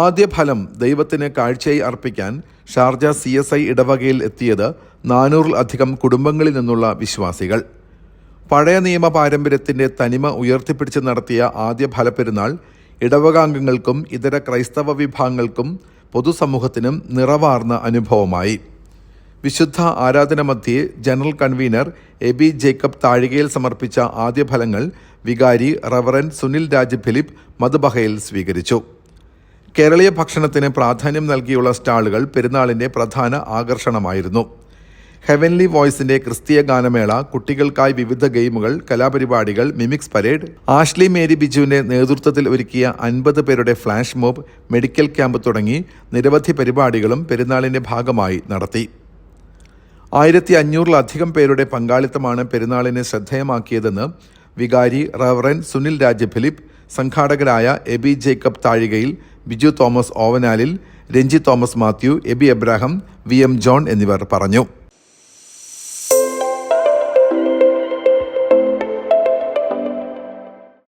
ആദ്യ ഫലം ദൈവത്തിന് കാഴ്ചയായി അർപ്പിക്കാൻ ഷാർജ സി എസ് ഐ ഇടവകയിൽ എത്തിയത് നാനൂറിലധികം കുടുംബങ്ങളിൽ നിന്നുള്ള വിശ്വാസികൾ. പഴയ നിയമ പാരമ്പര്യത്തിന്റെ തനിമ ഉയർത്തിപ്പിടിച്ച് നടത്തിയ ആദ്യ ഫലപ്പെരുന്നാൾ ഇടവകാംഗങ്ങൾക്കും ഇതര ക്രൈസ്തവ വിഭാഗങ്ങൾക്കും പൊതുസമൂഹത്തിനും നിറവാർന്ന അനുഭവമായി. വിശുദ്ധ ആരാധന മധ്യേ general convener A B Jacob Thazhikayil സമർപ്പിച്ച ആദ്യ ഫലങ്ങൾ വികാരി റവറൻ സുനിൽ രാജ് ഫിലിപ്പ് മധുബഹയിൽ സ്വീകരിച്ചു. കേരളീയ ഭക്ഷണത്തിന് പ്രാധാന്യം നൽകിയുള്ള സ്റ്റാളുകൾ പെരുന്നാളിന്റെ പ്രധാന ആകർഷണമായിരുന്നു. ഹെവൻലി വോയ്സിന്റെ ക്രിസ്തീയ ഗാനമേള കുട്ടികൾക്കായി വിവിധ ഗെയിമുകൾ കലാപരിപാടികൾ മിമിക്സ് പരേഡ് ആഷ്ലി മേരി ബിജുവിന്റെ നേതൃത്വത്തിൽ ഒരുക്കിയ അൻപത് പേരുടെ ഫ്ലാഷ് മോബ് മെഡിക്കൽ ക്യാമ്പ് തുടങ്ങി നിരവധി പരിപാടികളും പെരുന്നാളിന്റെ ഭാഗമായി നടത്തി. ആയിരത്തി അഞ്ഞൂറിലധികം പേരുടെ പങ്കാളിത്തമാണ് പെരുന്നാളിനെ ശ്രദ്ധേയമാക്കിയതെന്ന് വികാരി reverend Sunil Raja Philip സംഘാടകരായ Aby Jacob Thazhikayil Biju Thomas Ovanalil Renji Thomas Mathew Aby Abraham V M John എന്നിവർ പറഞ്ഞു.